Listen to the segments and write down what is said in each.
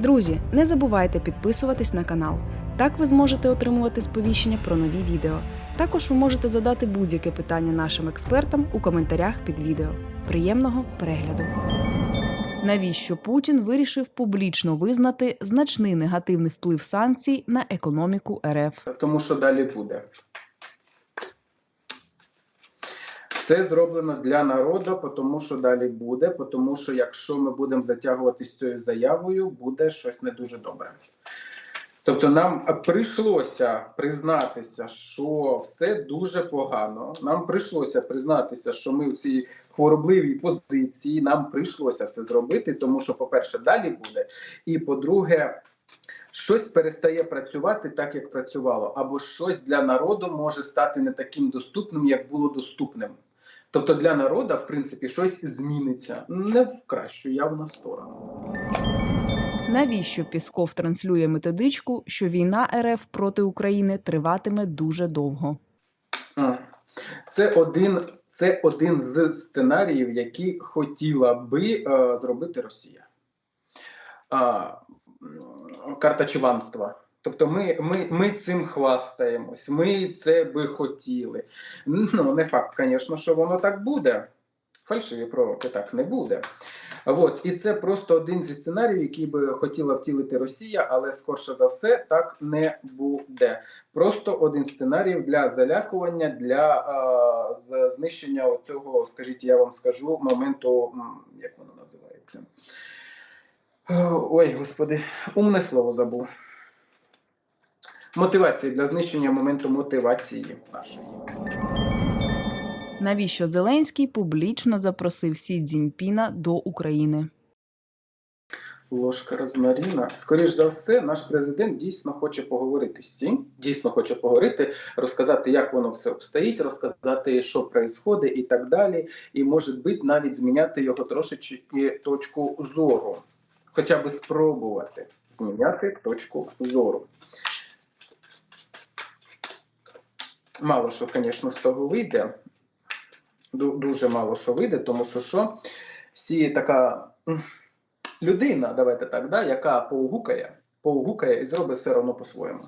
Друзі, не забувайте підписуватись на канал. Так ви зможете отримувати сповіщення про нові відео. Також ви можете задати будь-яке питання нашим експертам у коментарях під відео. Приємного перегляду! Навіщо Путін вирішив публічно визнати значний негативний вплив санкцій на економіку РФ? тому що далі буде. Це зроблено для народу, тому що далі буде, тому що якщо ми будемо затягувати цією заявою, буде щось не дуже добре. Тобто нам прийшлося признатися, що все дуже погано. Нам прийшлося признатися, що ми в цій хворобливій позиції. Нам прийшлося це зробити, тому що, по-перше, далі буде. І по-друге, щось перестає працювати так, як працювало, або щось для народу може стати не таким доступним, як було доступним. Тобто для народу, в принципі, щось зміниться не в кращу явно сторону. Навіщо Пісков транслює методичку, що війна РФ проти України триватиме дуже довго? Це один, це один з сценаріїв, які хотіла би е, зробити Росія. М, карта чванства. Тобто ми, ми, ми цим хвастаємось, ми це би хотіли. Ну, не факт, звісно, що воно так буде. Фальшиві пророки так не буде. От, і це просто один зі сценаріїв, який би хотіла втілити Росія, але скорше за все так не буде. Просто один сценарій для залякування, для з- знищення оцього, скажіть, я вам скажу, моменту, як воно називається. Е, Ой, господи, умне слово забув. Мотивації для знищення моменту мотивації нашої. Навіщо Зеленський публічно запросив Сі Цзіньпіна до України? Ложка розмаріна. Скоріш за все, наш президент дійсно хоче поговорити з цим, дійсно хоче поговорити, розказати, як воно все обстоїть, розказати, що відбувається і так далі. І може бути навіть зміняти його трошечки точку зору. Хоча б спробувати зміняти точку зору. Мало що, звісно, з того вийде. Дуже мало що вийде, тому що що всі така людина, давайте так, да, яка поугукає, поугукає і зробить все одно по-своєму.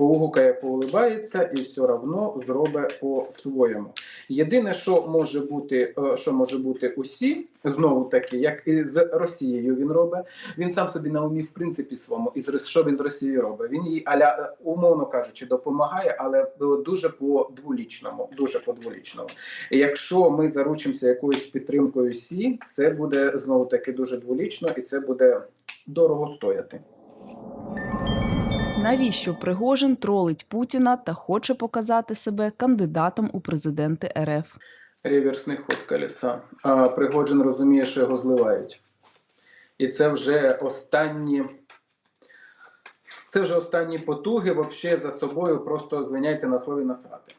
Поугукає, поулибається і все одно зробить по-своєму. Єдине, що може бути, е, що може бути усі, знову таки, як і з Росією він робить, він сам собі на умі в принципі своєму, і що він з Росією робить. Він їй аля, е, умовно кажучи, допомагає, але е, дуже по дволічному. Дуже по дволічному. Якщо ми заручимося якоюсь підтримкою Сі, це буде знову таки дуже дволічно, і це буде дорого стояти. Навіщо Пригожин тролить Путіна та хоче показати себе кандидатом у президенти РФ? Реверсний ход колеса. А Пригожин розуміє, що його зливають. І це вже останні. Це вже останні потуги вообще за собою просто звиняйте на слові насрати.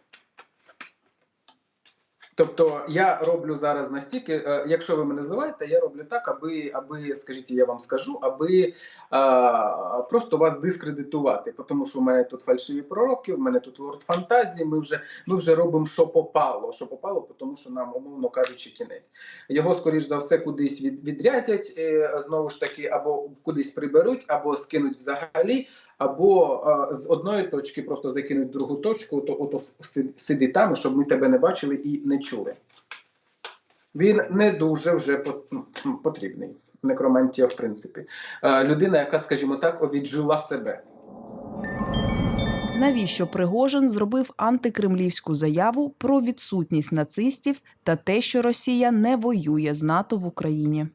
Тобто я роблю зараз настільки, е, якщо ви мене зливаєте, я роблю так, аби, аби скажіть, я вам скажу, аби а, просто вас дискредитувати. Тому що в мене тут фальшиві пророки, в мене тут лорд фантазії. Ми вже ми вже робимо, що попало. Що попало, тому що нам, умовно кажучи, кінець. Його, скоріш за все, кудись від, відрядять, е, знову ж таки, або кудись приберуть, або скинуть взагалі, або е, з одної точки просто закинуть в другу точку, то ото сиди там, щоб ми тебе не бачили і не чули. Він не дуже вже потрібний. Некромантія, в принципі. Е, Людина, яка, скажімо так, віджила себе. Навіщо Пригожин зробив антикремлівську заяву про відсутність нацистів та те, що Росія не воює з НАТО в Україні?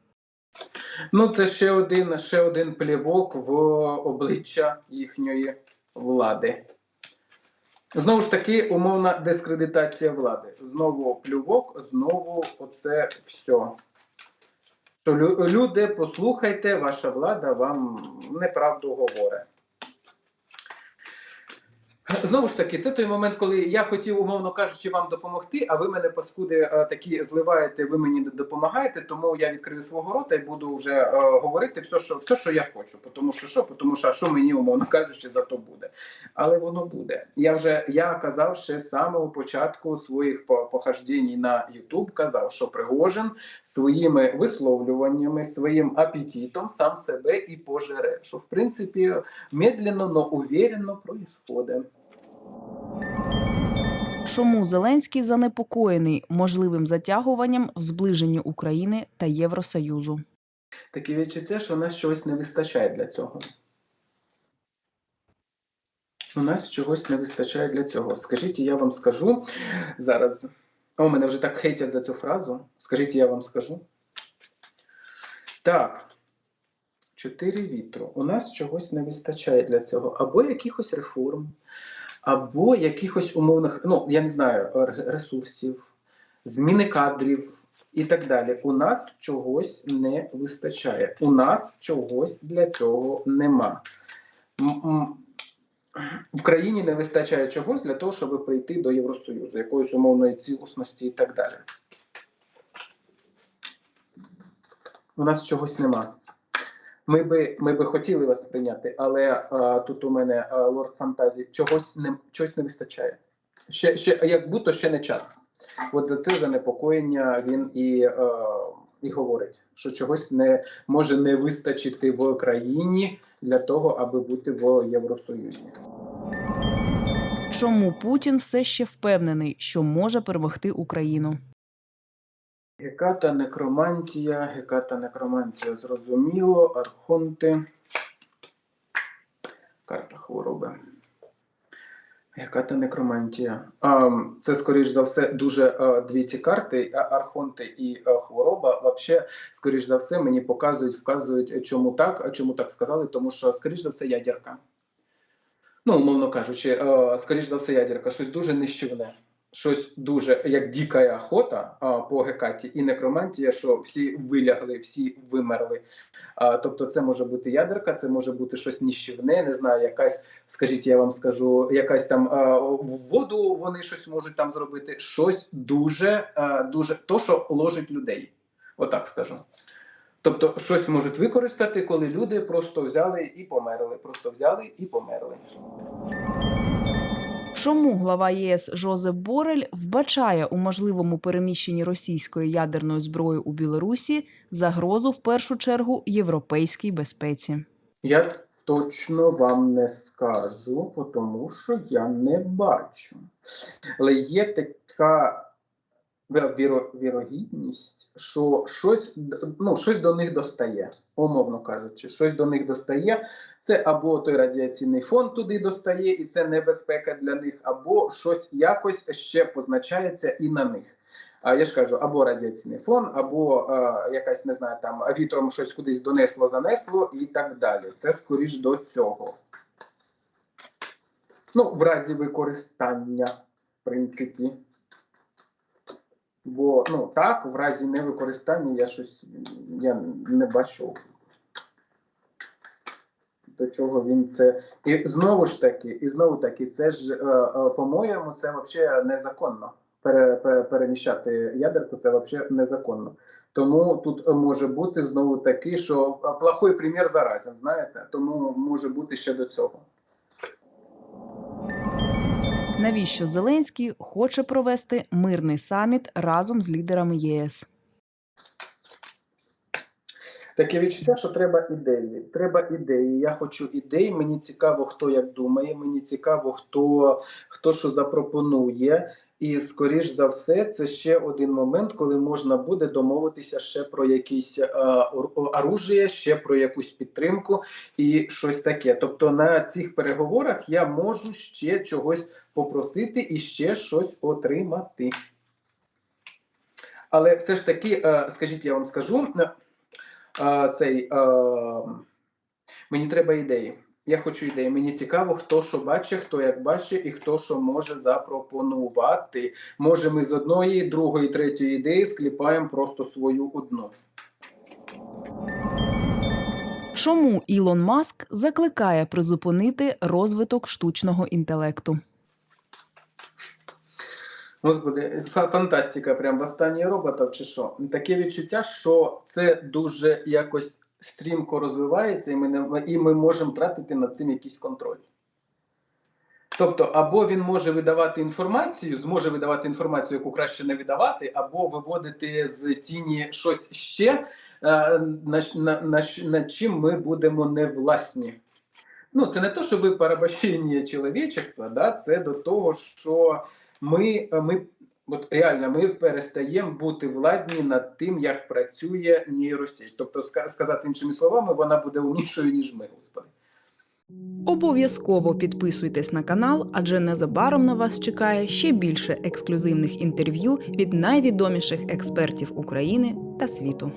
Ну, це ще один, ще один плівок в обличчя їхньої влади. Знову ж таки, умовна дискредитація влади. Знову плювок, знову оце все. Люди, послухайте, ваша влада вам неправду говорить. Знову ж таки, це той момент, коли я хотів, умовно кажучи, вам допомогти, а ви мене, паскуди, е, такі зливаєте, ви мені допомагаєте, тому я відкрию свого рота і буду вже е, говорити все, що все, що я хочу. Тому що що? Тому що а що мені, умовно кажучи, за то буде. Але воно буде. Я вже я казав ще з самого початку своїх по- похождень на YouTube, казав, що Пригожин своїми висловлюваннями, своїм апетитом сам себе і пожере. Що в принципі медленно, но уверенно происходит. Чому Зеленський занепокоєний можливим затягуванням в зближенні України та Євросоюзу? Таке відчуття, що у нас чогось не вистачає для цього. У нас чогось не вистачає для цього. Скажіть, я вам скажу зараз. О, мене вже так хейтять за цю фразу. Скажіть, я вам скажу. Так. Чотири вітру. У нас чогось не вистачає для цього. Або якихось реформ, або якихось умовних, ну, я не знаю, ресурсів, зміни кадрів і так далі. У нас чогось не вистачає. У нас чогось для цього нема. В країні не вистачає чогось для того, щоб прийти до Євросоюзу, якоїсь умовної цілісності і так далі. У нас чогось нема. Ми би, ми би хотіли вас прийняти, але а, тут у мене а, лорд фантазії чогось не, чогось не вистачає. Ще, ще, як будто ще не час. От за це занепокоєння він і, е, і говорить, що чогось не може не вистачити в країні для того, аби бути в Євросоюзі. Чому Путін все ще впевнений, що може перемогти Україну? Геката, некромантія, геката, некромантія, зрозуміло, архонти. Карта хвороби. Геката, некромантія. Це, скоріш за все, дуже дві ці карти, архонти і хвороба. Вообще, скоріш за все, мені показують, вказують, чому так, чому так сказали, тому що, скоріш за все, ядерка. Ну, умовно кажучи, скоріш за все, ядерка, щось дуже нищівне щось дуже як дика охота а, по гекаті і некромантія, що всі вилягли, всі вимерли. А, тобто, це може бути ядерка, це може бути щось ніщівне, не знаю, якась, скажіть, я вам скажу, якась там а, в воду вони щось можуть там зробити. Щось дуже, а, дуже то, що ложить людей. Отак скажу. Тобто, щось можуть використати, коли люди просто взяли і померли. Просто взяли і померли. Чому глава ЄС Жозеп Борель вбачає у можливому переміщенні російської ядерної зброї у Білорусі загрозу в першу чергу європейській безпеці? Я точно вам не скажу, тому що я не бачу. Але є така віро, вірогідність, що щось, ну, щось до них достає, умовно кажучи, щось до них достає. Це або той радіаційний фон туди достає, і це небезпека для них, або щось якось ще позначається і на них. А я ж кажу, або радіаційний фон, або е, якась не знаю, там вітром щось кудись донесло, занесло і так далі. Це скоріш до цього. Ну, в разі використання, в принципі. Бо ну так, в разі невикористання я щось я не бачу. До чого він це. І знову ж таки, і знову таки, це ж, е, е, по-моєму, це взагалі незаконно. Пере, пере, переміщати ядерку це взагалі незаконно. Тому тут може бути знову таки, що е, плохой примір заразен, знаєте? Тому може бути ще до цього. Навіщо Зеленський хоче провести мирний саміт разом з лідерами ЄС? Таке відчуття, що треба ідеї. Треба ідеї. Я хочу ідей. Мені цікаво, хто як думає. Мені цікаво, хто, хто що запропонує. І скоріш за все, це ще один момент, коли можна буде домовитися ще про якісь е, оружие, ще про якусь підтримку і щось таке. Тобто на цих переговорах я можу ще чогось попросити і ще щось отримати. Але все ж таки, е, скажіть, я вам скажу, е, цей, е, мені треба ідеї. Я хочу ідеї. Мені цікаво, хто що бачить, хто як бачить і хто що може запропонувати. Може, ми з одної, другої, третьої ідеї скліпаємо просто свою одну. Чому Ілон Маск закликає призупинити розвиток штучного інтелекту? Господи, фа- фантастика, прям восстання роботів чи що? Таке відчуття, що це дуже якось стрімко розвивається, і ми, не, і ми можемо тратити над цим якийсь контроль. Тобто, або він може видавати інформацію, зможе видавати інформацію, яку краще не видавати, або виводити з тіні щось ще, е, на, на, на, над чим ми будемо не власні. Ну, це не то, що ви порабощення чоловічества, да, це до того, що ми, ми от реально ми перестаємо бути владні над тим, як працює нейросеть. Тобто, ска- сказати іншими словами, вона буде умнішою, ніж ми, господи. Обов'язково підписуйтесь на канал, адже незабаром на вас чекає ще більше ексклюзивних інтерв'ю від найвідоміших експертів України та світу.